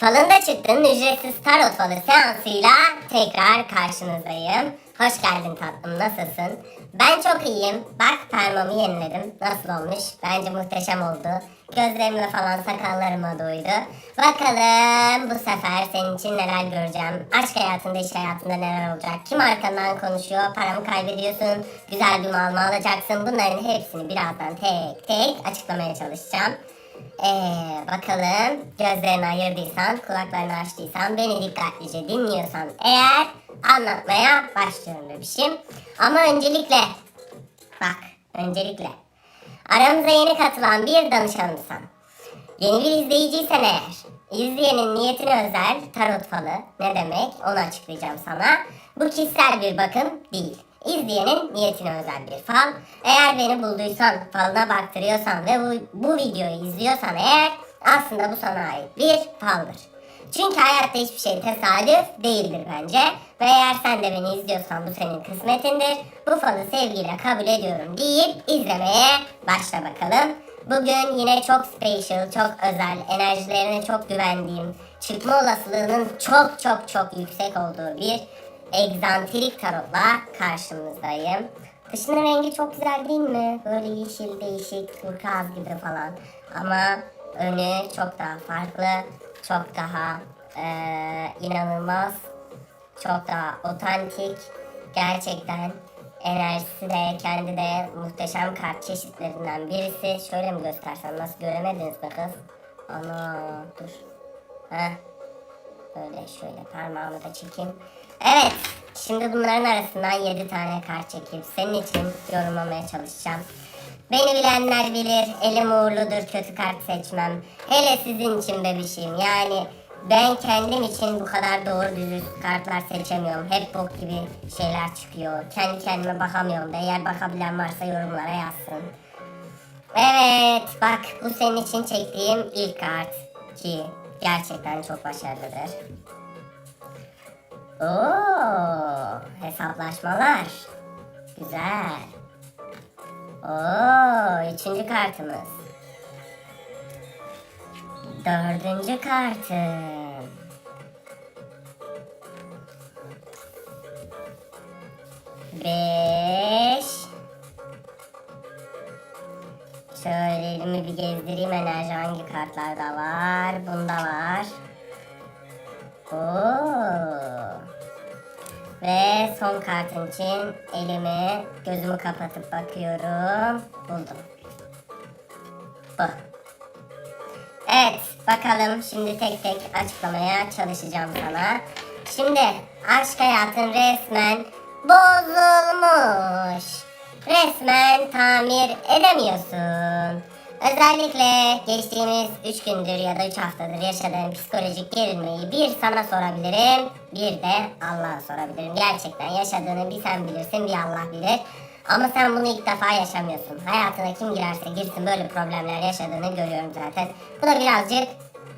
Falında çıktığın ücretsiz tarot falı seansıyla tekrar karşınızdayım. Hoş geldin tatlım, nasılsın? Ben çok iyiyim. Bak parmağımı yeniledim. Nasıl olmuş? Bence muhteşem oldu. Gözlerimle falan sakallarıma doydu. Bakalım bu sefer senin için neler göreceğim. Aşk hayatında, iş hayatında neler olacak? Kim arkandan konuşuyor? Paramı kaybediyorsun. Güzel bir mal mı alacaksın? Bunların hepsini birazdan tek tek açıklamaya çalışacağım. Ee, bakalım gözlerini ayırdıysan, kulaklarını açtıysan, beni dikkatlice dinliyorsan eğer anlatmaya başlıyorum bebişim. Ama öncelikle, bak öncelikle aramıza yeni katılan bir danışanımsan, yeni bir izleyiciysen eğer, izleyenin niyetine özel tarot falı ne demek onu açıklayacağım sana. Bu kişisel bir bakım değil. İzleyenin niyetine özel bir fal. Eğer beni bulduysan, falına baktırıyorsan ve bu, bu videoyu izliyorsan eğer aslında bu sana ait bir faldır. Çünkü hayatta hiçbir şey tesadüf değildir bence. Ve eğer sen de beni izliyorsan bu senin kısmetindir. Bu falı sevgiyle kabul ediyorum deyip izlemeye başla bakalım. Bugün yine çok special, çok özel, enerjilerine çok güvendiğim, çıkma olasılığının çok çok çok yüksek olduğu bir egzantrik tarotla karşınızdayım. Dışının rengi çok güzel değil mi? Böyle yeşil, değişik, turkuaz gibi falan. Ama önü çok daha farklı, çok daha eee, inanılmaz, çok daha otantik. Gerçekten enerjisi de kendi de muhteşem kart çeşitlerinden birisi. Şöyle mi göstersem nasıl göremediniz mi kız? Ana dur. Heh. Böyle şöyle parmağımı da çekeyim. Evet. Şimdi bunların arasından 7 tane kart çekip senin için yorumlamaya çalışacağım. Beni bilenler bilir. Elim uğurludur. Kötü kart seçmem. Hele sizin için bebişim. Yani ben kendim için bu kadar doğru dürüst kartlar seçemiyorum. Hep bok gibi şeyler çıkıyor. Kendi kendime bakamıyorum da. Eğer bakabilen varsa yorumlara yazsın. Evet bak bu senin için çektiğim ilk kart ki gerçekten çok başarılıdır. Oo, hesaplaşmalar. Güzel. Oo, üçüncü kartımız. Dördüncü kartım. Beş. Şöyle elimi bir gezdireyim enerji hangi kartlarda var. Bunda var. Oo. Son kartın için elimi gözümü kapatıp bakıyorum. Buldum. Bu. Evet bakalım şimdi tek tek açıklamaya çalışacağım sana. Şimdi aşk hayatın resmen bozulmuş. Resmen tamir edemiyorsun. Özellikle geçtiğimiz 3 gündür ya da 3 haftadır yaşadığın psikolojik gerilmeyi bir sana sorabilirim, bir de Allah'a sorabilirim. Gerçekten yaşadığını bir sen bilirsin, bir Allah bilir. Ama sen bunu ilk defa yaşamıyorsun. Hayatına kim girerse girsin böyle problemler yaşadığını görüyorum zaten. Bu da birazcık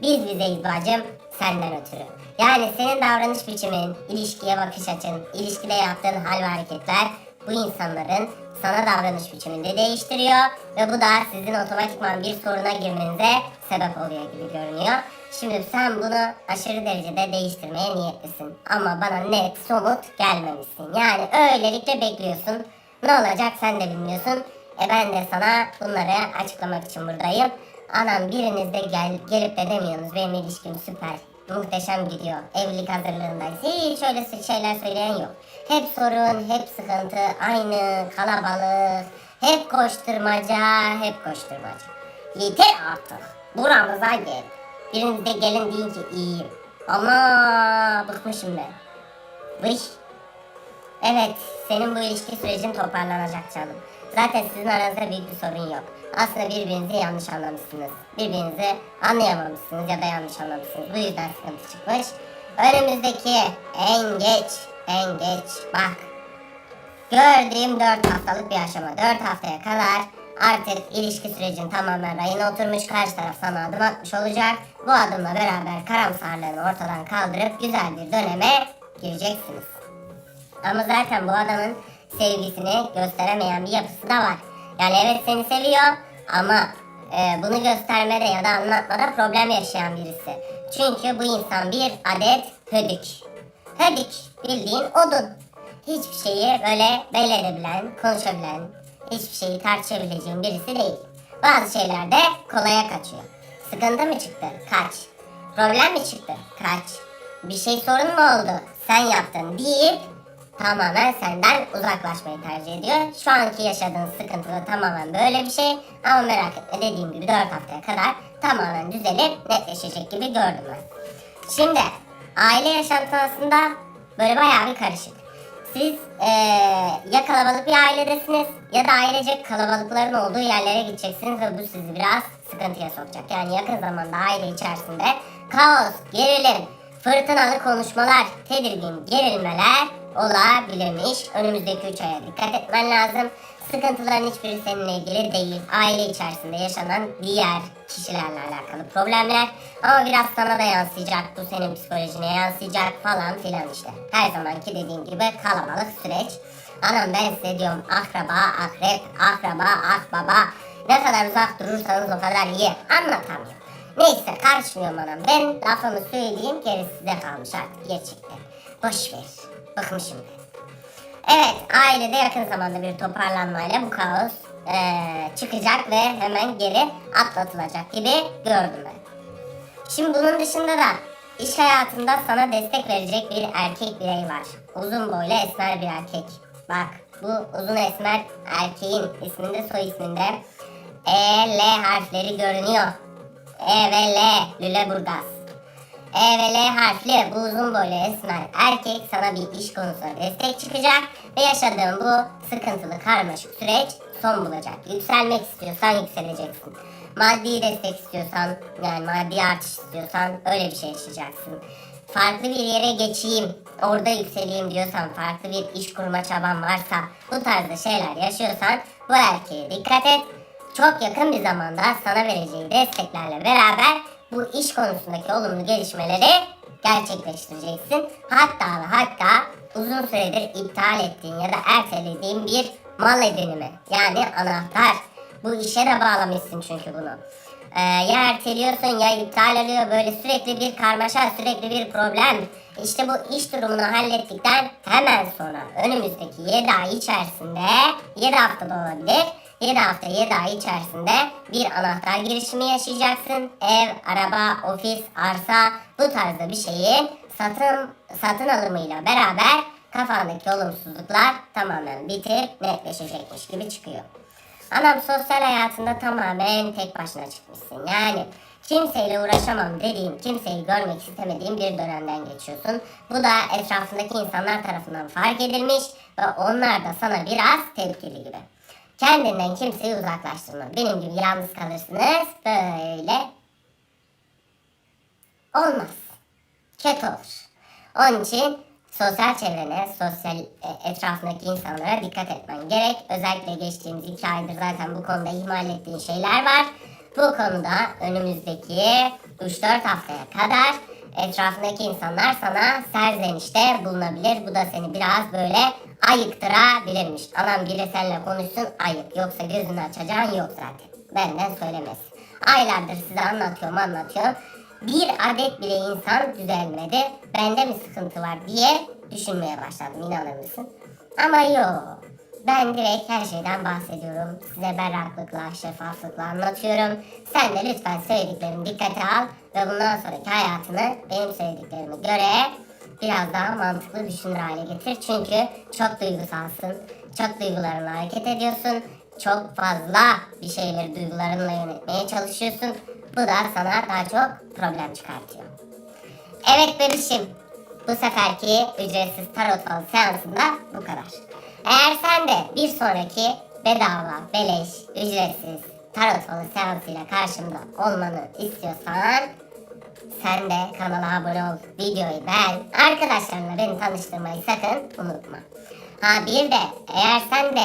biz bizeyiz bacım senden ötürü. Yani senin davranış biçimin, ilişkiye bakış açın, ilişkide yaptığın hal ve hareketler bu insanların sana davranış biçiminde değiştiriyor ve bu da sizin otomatikman bir soruna girmenize sebep oluyor gibi görünüyor. Şimdi sen bunu aşırı derecede değiştirmeye niyetlisin ama bana net, somut gelmemişsin. Yani öylelikle bekliyorsun. Ne olacak sen de bilmiyorsun. E ben de sana bunları açıklamak için buradayım. Anam biriniz de gel, gelip de demiyorsunuz benim ilişkim süper. Muhteşem gidiyor. Evlilik hazırlığındayız. Hiç öyle şeyler söyleyen yok. Hep sorun, hep sıkıntı, aynı kalabalık, hep koşturmaca, hep koşturmaca. Yeter artık. Buramıza gel. Biriniz de gelin deyin iyiyim. Ama bıkmışım ben. Vış. Evet, senin bu ilişki sürecin toparlanacak canım. Zaten sizin aranızda büyük bir sorun yok. Aslında birbirinizi yanlış anlamışsınız. Birbirinizi anlayamamışsınız ya da yanlış anlamışsınız. Bu yüzden sıkıntı çıkmış. Önümüzdeki en geç, en geç bak. Gördüğüm 4 haftalık bir aşama. 4 haftaya kadar artık ilişki sürecin tamamen rayına oturmuş. Karşı taraf sana adım atmış olacak. Bu adımla beraber karamsarlığını ortadan kaldırıp güzel bir döneme gireceksiniz. Ama zaten bu adamın sevgisini gösteremeyen bir yapısı da var. Yani evet seni seviyor ama e, bunu göstermede ya da anlatmada problem yaşayan birisi. Çünkü bu insan bir adet hödük. Hödük bildiğin odun. Hiçbir şeyi böyle belli edebilen, konuşabilen, hiçbir şeyi tartışabileceğin birisi değil. Bazı şeylerde kolaya kaçıyor. Sıkıntı mı çıktı? Kaç. Problem mi çıktı? Kaç. Bir şey sorun mu oldu? Sen yaptın deyip tamamen senden uzaklaşmayı tercih ediyor. Şu anki yaşadığın sıkıntı da tamamen böyle bir şey. Ama merak etme dediğim gibi 4 haftaya kadar tamamen düzelip netleşecek gibi gördüm ben. Şimdi aile yaşantı aslında böyle bayağı bir karışık. Siz eee, ya kalabalık bir ailedesiniz ya da ailecek kalabalıkların olduğu yerlere gideceksiniz ve bu sizi biraz sıkıntıya sokacak. Yani yakın zamanda aile içerisinde kaos, gerilim, fırtınalı konuşmalar, tedirgin gerilmeler olabilirmiş. Önümüzdeki 3 aya dikkat etmen lazım. Sıkıntıların hiçbiri seninle ilgili değil. Aile içerisinde yaşanan diğer kişilerle alakalı problemler. Ama biraz sana da yansıyacak. Bu senin psikolojine yansıyacak falan filan işte. Her zamanki dediğim gibi kalabalık süreç. Anam ben size diyorum akraba, akrep, akraba, akbaba. Ne kadar uzak durursanız o kadar iyi. Anlatamıyorum. Neyse karışmıyorum anam. Ben lafımı söyleyeyim gerisi size kalmış artık gerçekten. Boş ver. Bıkmışım ben. Evet, ailede yakın zamanda bir toparlanmayla bu kaos eee, çıkacak ve hemen geri atlatılacak gibi gördüm ben. Şimdi bunun dışında da iş hayatında sana destek verecek bir erkek birey var. Uzun boylu esmer bir erkek. Bak bu uzun esmer erkeğin isminde soy isminde E, L harfleri görünüyor. E ve L, Lüleburgaz. E ve L harfli bu uzun boylu esmer erkek sana bir iş konusunda destek çıkacak ve yaşadığın bu sıkıntılı karmaşık süreç son bulacak. Yükselmek istiyorsan yükseleceksin. Maddi destek istiyorsan yani maddi artış istiyorsan öyle bir şey yaşayacaksın. Farklı bir yere geçeyim, orada yükseleyim diyorsan, farklı bir iş kurma çaban varsa, bu tarzda şeyler yaşıyorsan bu erkeğe dikkat et. Çok yakın bir zamanda sana vereceği desteklerle beraber bu iş konusundaki olumlu gelişmeleri gerçekleştireceksin. Hatta ve hatta uzun süredir iptal ettiğin ya da ertelediğin bir mal edinimi yani anahtar. Bu işe de bağlamışsın çünkü bunu. Ee, ya erteliyorsun ya iptal oluyor böyle sürekli bir karmaşa sürekli bir problem. İşte bu iş durumunu hallettikten hemen sonra önümüzdeki 7 ay içerisinde 7 haftada olabilir 7 hafta 7 ay içerisinde bir anahtar girişimi yaşayacaksın. Ev, araba, ofis, arsa bu tarzda bir şeyin satın satın alımıyla beraber kafandaki olumsuzluklar tamamen bitip netleşecekmiş gibi çıkıyor. Anam sosyal hayatında tamamen tek başına çıkmışsın. Yani kimseyle uğraşamam dediğin, kimseyi görmek istemediğin bir dönemden geçiyorsun. Bu da etrafındaki insanlar tarafından fark edilmiş ve onlar da sana biraz tepkili gibi. Kendinden kimseyi uzaklaştırma. Benim gibi yalnız kalırsınız. Böyle olmaz. Kötü olur. Onun için sosyal çevrene, sosyal e, etrafındaki insanlara dikkat etmen gerek. Özellikle geçtiğimiz iki aydır zaten bu konuda ihmal ettiğin şeyler var. Bu konuda önümüzdeki 3-4 haftaya kadar etrafındaki insanlar sana serzenişte bulunabilir. Bu da seni biraz böyle ayıktırabilirmiş. Anam biri seninle konuşsun ayık. Yoksa gözünü açacağın yok zaten. Benden söylemez. Aylardır size anlatıyorum anlatıyorum. Bir adet bile insan düzelmedi. Bende mi sıkıntı var diye düşünmeye başladım inanır mısın? Ama yok. Ben direkt her şeyden bahsediyorum. Size berraklıkla, şeffaflıkla anlatıyorum. Sen de lütfen söylediklerimi dikkate al ve bundan sonraki hayatını benim söylediklerime göre biraz daha mantıklı düşünür hale getir. Çünkü çok duygusalsın. Çok duygularınla hareket ediyorsun. Çok fazla bir şeyleri duygularınla yönetmeye çalışıyorsun. Bu da sana daha çok problem çıkartıyor. Evet bebişim. Bu seferki ücretsiz tarot falı seansında bu kadar. Eğer sen de bir sonraki bedava, beleş, ücretsiz tarot falı seansıyla karşımda olmanı istiyorsan sen de kanala abone ol, videoyu beğen, arkadaşlarınla beni tanıştırmayı sakın unutma. Ha bir de eğer sen de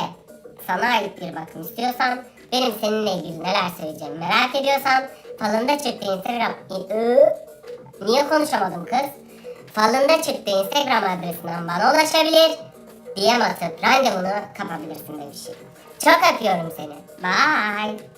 sana ait bir bakım istiyorsan, benim seninle ilgili neler söyleyeceğimi merak ediyorsan, falında çıktı Instagram... Niye konuşamadım kız? Falında çıktı Instagram adresinden bana ulaşabilir. DM atıp randevunu kapabilirsin demişim. Çok öpüyorum seni. Bye.